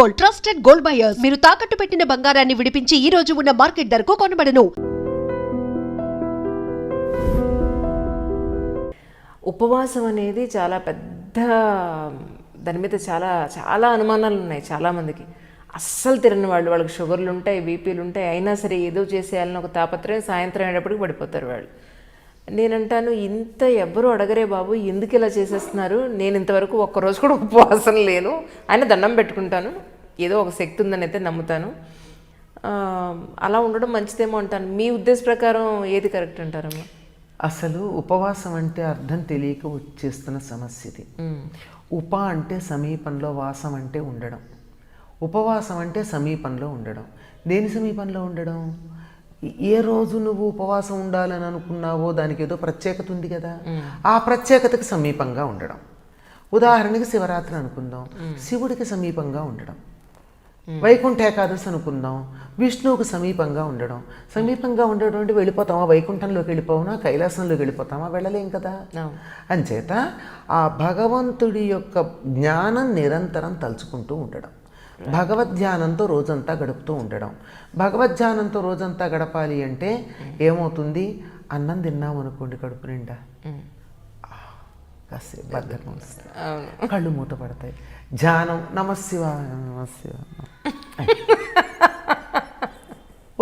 Gold trusted gold buyers. మీరు తాకట్టు పెట్టిన బంగారాన్ని విడిపించి ఈ రోజు ఉన్న మార్కెట్ ధరకు కొనబడను. ఉపవాసం అనేది చాలా పెద్ద దాని మీద చాలా చాలా అనుమానాలు ఉన్నాయి చాలామందికి. అస్సలు తినని వాళ్ళు వాళ్ళకి షుగర్లు ఉంటాయి బీపీలు ఉంటాయి అయినా సరే ఏదో చేసేయాలని ఒక తాపత్రయం సాయంత్రం అయ్యేటప్పటికి పడిపోతారు వాళ్ళు. నేనంటాను ఇంత ఎవ్వరూ అడగరే బాబు ఎందుకు ఇలా చేసేస్తున్నారు? నేను ఇంతవరకు ఒక్కరోజు కూడా ఉపవాసం లేను. ఆయన దండం పెట్టుకుంటాను. ఏదో ఒక శక్తి ఉందని అయితే నమ్ముతాను. అలా ఉండడం మంచిదేమో అంటాను. మీ ఉద్దేశ ప్రకారం ఏది కరెక్ట్ అంటారమ్మా? అసలు ఉపవాసం అంటే అర్థం తెలియక వచ్చేస్తున్న సమస్య ఇది. ఉప అంటే సమీపంలో వాసం అంటే ఉండడం. ఉపవాసం అంటే సమీపంలో ఉండడం. దేని సమీపంలో ఉండడం? ఏ రోజు నువ్వు ఉపవాసం ఉండాలని అనుకున్నావో దానికి ఏదో ప్రత్యేకత ఉంది కదా. ఆ ప్రత్యేకతకి సమీపంగా ఉండడం. ఉదాహరణకి శివరాత్రి అనుకుందాం. శివుడికి సమీపంగా ఉండడం. వైకుంఠ ఏకాదశి అనుకుందాం. విష్ణువుకు సమీపంగా ఉండడం. సమీపంగా ఉండడం అంటే వెళ్ళిపోతామా? వైకుంఠంలోకి వెళ్ళిపోవనా? కైలాసంలోకి వెళ్ళిపోతామా? వెళ్ళలేం కదా. అంచేత ఆ భగవంతుడి యొక్క జ్ఞానం నిరంతరం తలుచుకుంటూ ఉండడం. భగవద్ ధ్యానంతో రోజంతా గడుపుతూ ఉండడం. భగవద్ ధ్యానంతో రోజంతా గడపాలి అంటే ఏమవుతుంది? అన్నం తిన్నాం అనుకోండి కడుపు నిండా. కాసేపు బద్ధకం వస్తుంది కళ్ళు మూత పడతాయి. ధ్యానం నమశివా నమశివ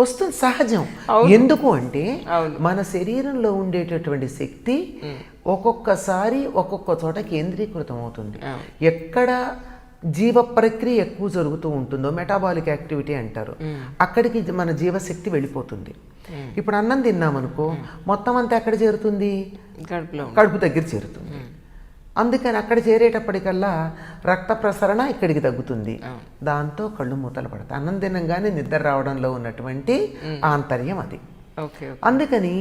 వస్తుంది సహజం. ఎందుకు అంటే మన శరీరంలో ఉండేటటువంటి శక్తి ఒక్కొక్కసారి ఒక్కొక్క చోట కేంద్రీకృతం అవుతుంది ఎక్కడ జీవ ప్రక్రియ ఎక్కువ జరుగుతూ ఉంటుందో మెటాబాలిక్ యాక్టివిటీ అంటారు. అక్కడికి మన జీవశక్తి వెళ్ళిపోతుంది. ఇప్పుడు అన్నం తిన్నామనుకో మొత్తం అంతా ఎక్కడ చేరుతుంది? కడుపు దగ్గర చేరుతుంది. అందుకని అక్కడ చేరేటప్పటికల్లా రక్త ప్రసరణ ఇక్కడికి తగ్గుతుంది. దాంతో కళ్ళు మూతలు పడతాయి. అన్నం తినంగానే నిద్ర రావడంలో ఉన్నటువంటి ఆంతర్యం అది. అందుకని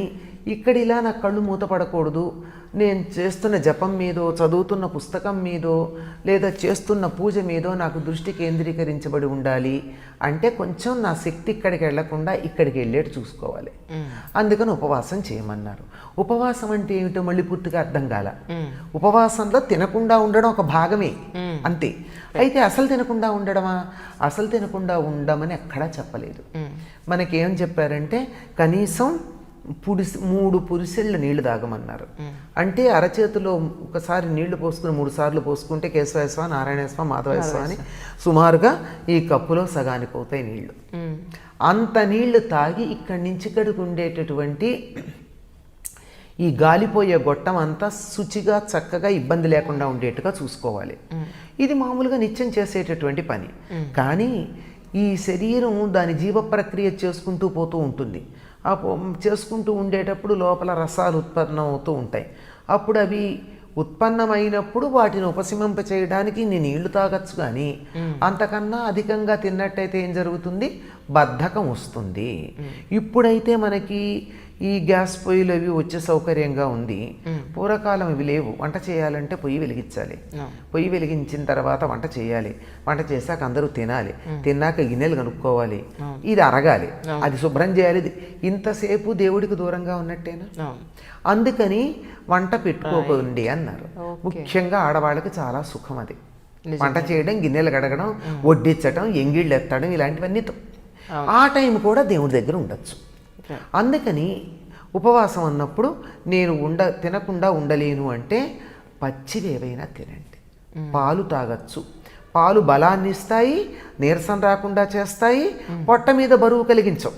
ఇక్కడ ఇలా నా కళ్ళు మూతపడకూడదు. నేను చేస్తున్న జపం మీదో చదువుతున్న పుస్తకం మీదో లేదా చేస్తున్న పూజ మీదో నాకు దృష్టి కేంద్రీకరించబడి ఉండాలి. అంటే కొంచెం నా శక్తి ఇక్కడికి వెళ్ళకుండా ఇక్కడికి వెళ్ళేట్టు చూసుకోవాలి. అందుకని ఉపవాసం చేయమన్నారు. ఉపవాసం అంటే ఏమిటో మళ్ళీ పూర్తిగా అర్థం కాల. ఉపవాసంలో తినకుండా ఉండడం ఒక భాగమే. అంతే. అయితే అసలు తినకుండా ఉండడమా? అసలు తినకుండా ఉండమని ఎక్కడా చెప్పలేదు. మనకేం చెప్పారంటే కనీసం పుడిసి మూడు పురిసెళ్ళ నీళ్ళు తాగమన్నారు. అంటే అరచేతిలో ఒకసారి నీళ్ళు పోసుకుని మూడు సార్లు పోసుకుంటే కేశవేశ్వ నారాయణేశ్వ మాధవేశ్వ అని సుమారుగా ఈ కప్పులో సగానికి అవుతాయి నీళ్ళు. అంత నీళ్ళు తాగి ఇక్కడి నుంచి ఇక్కడికి ఉండేటటువంటి ఈ గాలిపోయే గొట్టం అంతా శుచిగా చక్కగా ఇబ్బంది లేకుండా ఉండేట్టుగా చూసుకోవాలి. ఇది మామూలుగా నిత్యం చేసేటటువంటి పని. కానీ ఈ శరీరం దాని జీవ ప్రక్రియ చేసుకుంటూ పోతూ ఉంటుంది. ఆ చేసుకుంటూ ఉండేటప్పుడు లోపల రసాలు ఉత్పన్నం అవుతూ ఉంటాయి. అప్పుడు అవి ఉత్పన్నమైనప్పుడు వాటిని ఉపశమింప చేయడానికి నేను నీళ్ళు తాగొచ్చు కానీ అంతకన్నా అధికంగా తిన్నట్టయితే ఏం జరుగుతుంది? బద్ధకం వస్తుంది. ఇప్పుడైతే మనకి ఈ గ్యాస్ పొయ్యిలు అవి వచ్చే సౌకర్యంగా ఉంది పూర్వకాలం ఇవి లేవు. వంట చేయాలంటే పొయ్యి వెలిగించాలి. పొయ్యి వెలిగించిన తర్వాత వంట చేయాలి. వంట చేశాక అందరూ తినాలి. తిన్నాక గిన్నెలు కనుక్కోవాలి. ఇది అరగాలి. అది శుభ్రం చేయాలి. ఇంతసేపు దేవుడికి దూరంగా ఉన్నట్టేనా? అందుకని వంట పెట్టుకోకండి అన్నారు. ముఖ్యంగా ఆడవాళ్ళకి చాలా సుఖం అది. వంట చేయడం గిన్నెలు కడగడం వడ్డించడం ఎంగిళ్ళు ఎత్తడం ఇలాంటివన్నీ ఆ టైం కూడా దేవుడి దగ్గర ఉండొచ్చు. అందుకని ఉపవాసం అన్నప్పుడు నేను ఉండ తినకుండా ఉండలేను అంటే పచ్చివి ఏవైనా తినండి. పాలు తాగొచ్చు. పాలు బలాన్ని ఇస్తాయి నీరసం రాకుండా చేస్తాయి పొట్ట మీద బరువు కలిగించవు.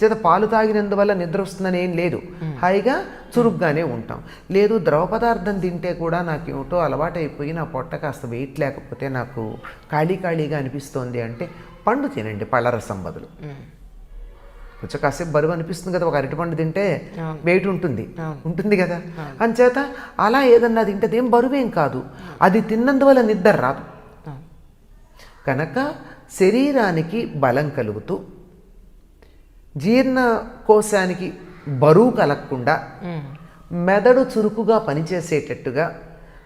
చేత పాలు తాగినందువల్ల నిద్ర వస్తుందని ఏం లేదు. హాయిగా చురుగ్గానే ఉంటాం. లేదు ద్రవ పదార్థం తింటే కూడా నాకు ఏమిటో అలవాటైపోయి నా పొట్ట కాస్త వెయిట్ లేకపోతే నాకు ఖాళీ ఖాళీగా అనిపిస్తోంది అంటే పండు తినండి పళ్ళరసం బదులు. కొంచెం కాసేపు బరువు అనిపిస్తుంది కదా ఒక అరటిపండు తింటే వెయిట్ ఉంటుంది. ఉంటుంది కదా. అంచేత అలా ఏదన్నా తింటే అదేం బరువేం కాదు. అది తిన్నందువల్ల నిద్ర రాదు. కనుక శరీరానికి బలం కలుగుతూ జీర్ణకోశానికి బరువు కలగకుండా మెదడు చురుకుగా పనిచేసేటట్టుగా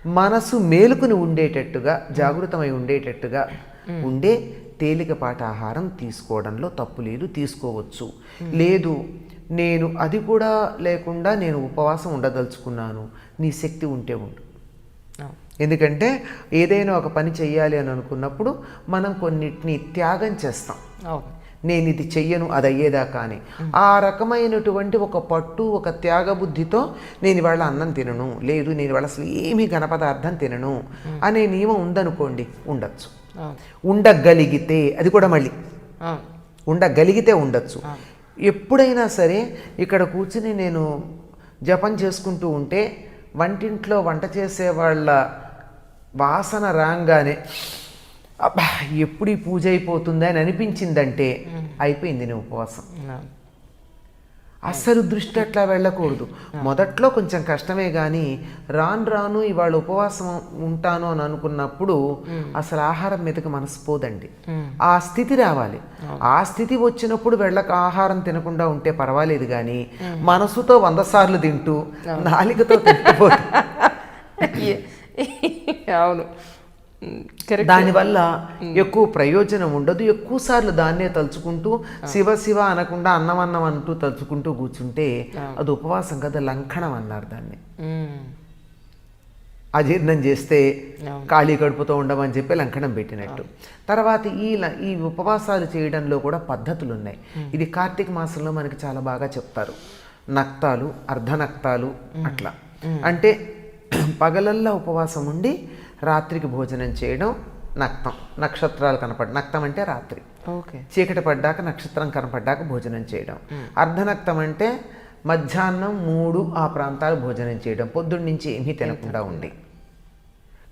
మనసు మేలుకుని ఉండేటట్టుగా జాగృతమై ఉండేటట్టుగా ఉండే తేలికపాటి ఆహారం తీసుకోవడంలో తప్పు లేదు తీసుకోవచ్చు. లేదు నేను అది కూడా లేకుండా నేను ఉపవాసం ఉండదలుచుకున్నాను. నీ శక్తి ఉంటే ఉండు. ఎందుకంటే ఏదైనా ఒక పని చెయ్యాలి అని అనుకున్నప్పుడు మనం కొన్నిటిని త్యాగం చేస్తాం. నేను ఇది చెయ్యను అది అయ్యేదాకా అని. ఆ రకమైనటువంటి ఒక పట్టు ఒక త్యాగ బుద్ధితో నేను ఇవాళ అన్నం తినను లేదు నేను ఇవాళ అసలు ఏమీ ఘనపదార్థం తినను అనే నియమం ఉందనుకోండి ఉండొచ్చు. ఉండగలిగితే అది కూడా మళ్ళీ. ఉండగలిగితే ఉండొచ్చు. ఎప్పుడైనా సరే ఇక్కడ కూర్చుని నేను జపం చేసుకుంటూ ఉంటే వంటింట్లో వంట చేసే వాళ్ళ వాసన రాగానే అబ్బా ఎప్పుడు ఈ పూజ అయిపోతుందా అని అనిపించిందంటే అయిపోయింది నీ ఉపవాసం. అస్సలు దృష్టి అట్లా వెళ్ళకూడదు. మొదట్లో కొంచెం కష్టమే కానీ రాను రాను ఇవాళ ఉపవాసం ఉంటాను అని అనుకున్నప్పుడు అసలు ఆహారం మీదకి మనసు పోదండి. ఆ స్థితి రావాలి. ఆ స్థితి వచ్చినప్పుడు వెళ్ళక ఆహారం తినకుండా ఉంటే పర్వాలేదు కానీ మనసుతో వంద సార్లు తింటూ నాలికతో తింటుపోతే అవును. దానివల్ల ఎక్కువ ప్రయోజనం ఉండదు. ఎక్కువ సార్లు దాన్నే తలుచుకుంటూ శివ శివ అనకుండా అన్నం అన్నం అంటూ తలుచుకుంటూ కూర్చుంటే అది ఉపవాసం కదా లంకణం అన్నారు దాన్ని. అజీర్ణం చేస్తే ఖాళీ కడుపుతో ఉండమని చెప్పి లంకణం పెట్టినట్టు. తర్వాత ఈ ఈ ఉపవాసాలు చేయడంలో కూడా పద్ధతులు ఉన్నాయి ఇది కార్తీక మాసంలో మనకి చాలా బాగా చెప్తారు. నక్తాలు అర్ధనక్తాలు అట్లా. అంటే పగలల్లా ఉపవాసం ఉండి రాత్రికి భోజనం చేయడం నక్తం. నక్షత్రాలు కనపడ నక్తం అంటే రాత్రి. ఓకే. చీకటి పడ్డాక నక్షత్రం కనపడ్డాక భోజనం చేయడం. అర్ధనక్తం అంటే మధ్యాహ్నం మూడు ఆ ప్రాంతాలు భోజనం చేయడం. పొద్దున్న నుంచి ఏమీ తినకుండా ఉండి.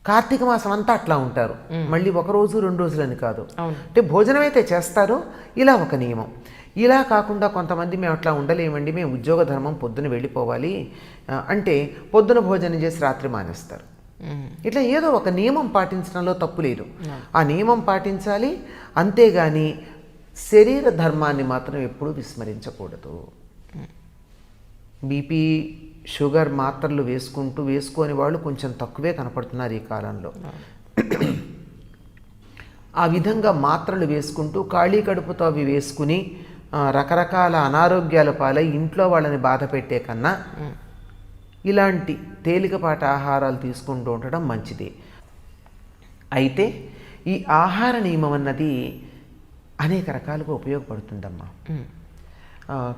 కార్తీక మాసం అంతా అట్లా ఉంటారు. మళ్ళీ ఒక రోజు రెండు రోజులని కాదు. అంటే భోజనం అయితే చేస్తారు. ఇలా ఒక నియమం. ఇలా కాకుండా కొంతమంది మేము అట్లా ఉండలేమండి. మేము ఉద్యోగ ధర్మం పొద్దున వెళ్ళిపోవాలి. అంటే పొద్దున భోజనం చేసి రాత్రి మానేస్తారు. ఇట్లా ఏదో ఒక నియమం పాటించడంలో తప్పు లేదు. ఆ నియమం పాటించాలి అంతేగాని శరీర ధర్మాన్ని మాత్రం ఎప్పుడూ విస్మరించకూడదు. బీపీ షుగర్ మాత్రలు వేసుకుంటూ వేసుకొని వాళ్ళు కొంచెం తక్కువే కనపడుతున్నారు ఈ కాలంలో. ఆ విధంగా మాత్రలు వేసుకుంటూ ఖాళీ కడుపుతో అవి వేసుకుని రకరకాల అనారోగ్యాల పాలై ఇంట్లో వాళ్ళని బాధ పెట్టే కన్నా ఇలాంటి తేలికపాటి ఆహారాలు తీసుకుంటూ ఉండడం మంచిది. అయితే ఈ ఆహార నియమం అన్నది అనేక రకాలుగా ఉపయోగపడుతుందమ్మా.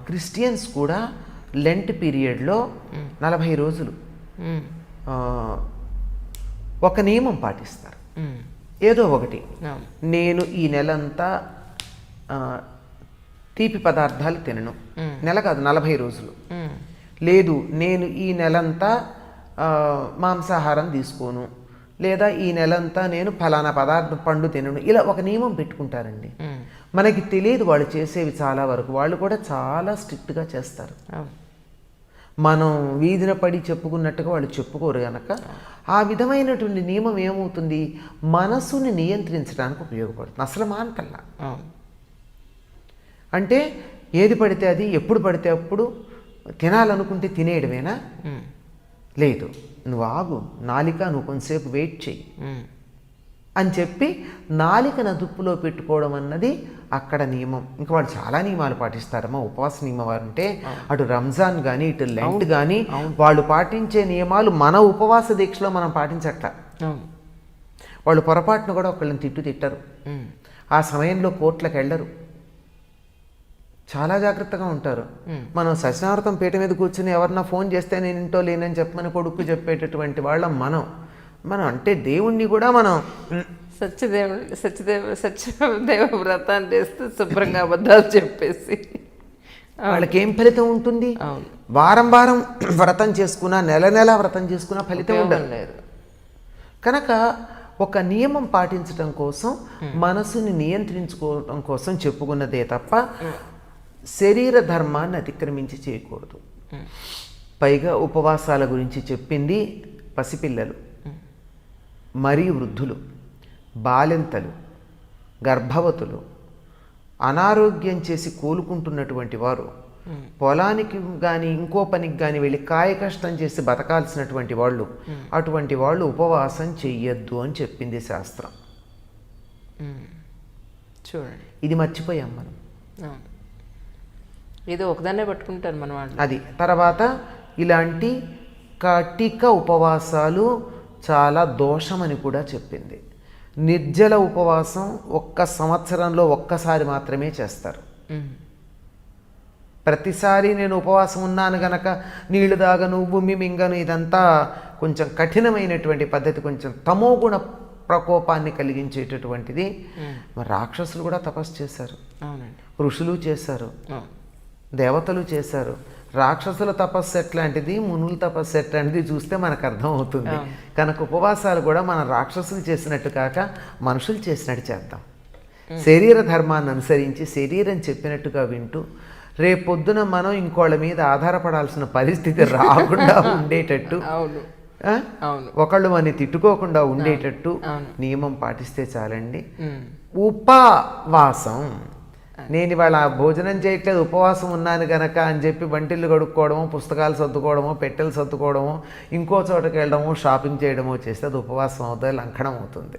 క్రిస్టియన్స్ కూడా లెంట్ పీరియడ్లో నలభై రోజులు ఒక నియమం పాటిస్తారు. ఏదో ఒకటి. నేను ఈ నెలంతా తీపి పదార్థాలు తినను. నెల కాదు నలభై రోజులు. లేదు నేను ఈ నెలంతా మాంసాహారం తీసుకోను. లేదా ఈ నెలంతా నేను ఫలానా పదార్థం పండు తినను. ఇలా ఒక నియమం పెట్టుకుంటారండి. మనకి తెలియదు వాళ్ళు చేసేవి చాలా వరకు. వాళ్ళు కూడా చాలా స్ట్రిక్ట్గా చేస్తారు. మనం వీధిన పడి చెప్పుకున్నట్టుగా వాళ్ళు చెప్పుకోరు కనుక ఆ విధమైనటువంటి నియమం ఏమవుతుంది? మనసుని నియంత్రించడానికి ఉపయోగపడుతుంది. అసలు మానకల్లా. అంటే ఏది పడితే అది ఎప్పుడు పడితే అప్పుడు తినాలనుకుంటే తినేయడమేనా? లేదు. నువ్వు ఆగు. నాలిక నువ్వు కొంతసేపు వెయిట్ చెయ్యి. అని చెప్పి నాలికను అదుపులో పెట్టుకోవడం అన్నది అక్కడ నియమం. ఇంకా వాళ్ళు చాలా నియమాలు పాటిస్తారమ్మా. ఉపవాస నియమం వారు అంటే అటు రంజాన్ కానీ ఇటు లెంట్ కానీ వాళ్ళు పాటించే నియమాలు మన ఉపవాస దీక్షలో మనం పాటించట్ల. వాళ్ళు పొరపాటున కూడా ఒకళ్ళని తిట్టు తిట్టరు. ఆ సమయంలో కోర్టులకు వెళ్ళరు చాలా జాగ్రత్తగా ఉంటారు. మనం సత్యనారాయణ పీట మీద కూర్చుని ఎవరన్నా ఫోన్ చేస్తే నేను ఇంటో లేనని చెప్పమని కొడుకు చెప్పేటటువంటి వాళ్ళం మనం. మనం అంటే దేవుణ్ణి కూడా మనం "ఉమ్, సత్యదేవుడు సత్యదేవ సత్యదేవ వ్రతాన్ని చేస్తే శుభ్రంగా అబద్ధాలు చెప్పేసి. వాళ్ళకి ఏం ఫలితం ఉంటుంది. వారం వారం వ్రతం చేసుకున్నా నెల నెల వ్రతం చేసుకున్నా ఫలితం ఉండదు. ఉపయోగం లేదు. కనుక ఒక నియమం పాటించడం కోసం మనసుని నియంత్రించుకోవడం కోసం చెప్పుకున్నదే తప్ప శరీర ధర్మాన్ని అతిక్రమించి చేయకూడదు. పైగా ఉపవాసాల గురించి చెప్పింది పసిపిల్లలు మరీ వృద్ధులు బాలింతలు గర్భవతులు. అనారోగ్యం చేసి కోలుకుంటున్నటువంటి వారు పొలానికి కానీ ఇంకో పనికి కానీ వెళ్ళి కాయ కష్టం చేసి బతకాల్సినటువంటి వాళ్ళు అటువంటి వాళ్ళు ఉపవాసం చెయ్యొద్దు అని చెప్పింది శాస్త్రం. చూడండి. ఇది మర్చిపోయాం మనం. ఏదో ఒకదాన్నే పట్టుకుంటారు మన వాళ్ళు. అది. తర్వాత ఇలాంటి కటిక ఉపవాసాలు చాలా దోషమని కూడా చెప్పింది. నిర్జల ఉపవాసం ఒక్క సంవత్సరంలో ఒక్కసారి మాత్రమే చేస్తారు. ప్రతిసారి నేను ఉపవాసం ఉన్నాను గనక నీళ్ళు దాగను ఉమ్మి మింగను ఇదంతా కొంచెం కఠినమైనటువంటి పద్ధతి కొంచెం తమోగుణ ప్రకోపాన్ని కలిగించేటటువంటిది రాక్షసులు కూడా తపస్సు చేశారు. అవునండి. ఋషులు చేశారు. దేవతలు చేశారు. రాక్షసుల తపస్సు ఎట్లాంటిది? మునుల తపస్సు ఎట్లాంటిది? చూస్తే మనకు అర్థం అవుతుంది కనుక ఉపవాసాలు కూడా మన రాక్షసులు చేసినట్టు కాక మనుషులు చేసినట్టు చేద్దాం. శరీర ధర్మాన్ని అనుసరించి శరీరం చెప్పినట్టుగా వింటూ రేపొద్దున మనం ఇంకోళ్ళ మీద ఆధారపడాల్సిన పరిస్థితి రాకుండా ఉండేటట్టు. ఒకళ్ళు మన తిట్టుకోకుండా ఉండేటట్టు. నియమం పాటిస్తే చాలండి. ఉపవాసం. నేను ఇవాళ భోజనం చేయట్లేదు ఉపవాసం ఉన్నాను గనక అని చెప్పి వంటిల్లు కడుక్కోవడమో పుస్తకాలు సర్దుకోవడమో పెట్టెలు సర్దుకోవడమో ఇంకో చోటకి వెళ్ళడమో షాపింగ్ చేయడమో చేస్తే అది ఉపవాసం అవుతుంది లంకణం అవుతుంది.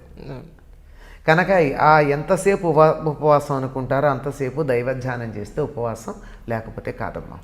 కనుక ఆ ఎంతసేపు ఉప ఉపవాసం అనుకుంటారో అంతసేపు దైవధ్యానం చేస్తే ఉపవాసం లేకపోతే కాదమ్మా.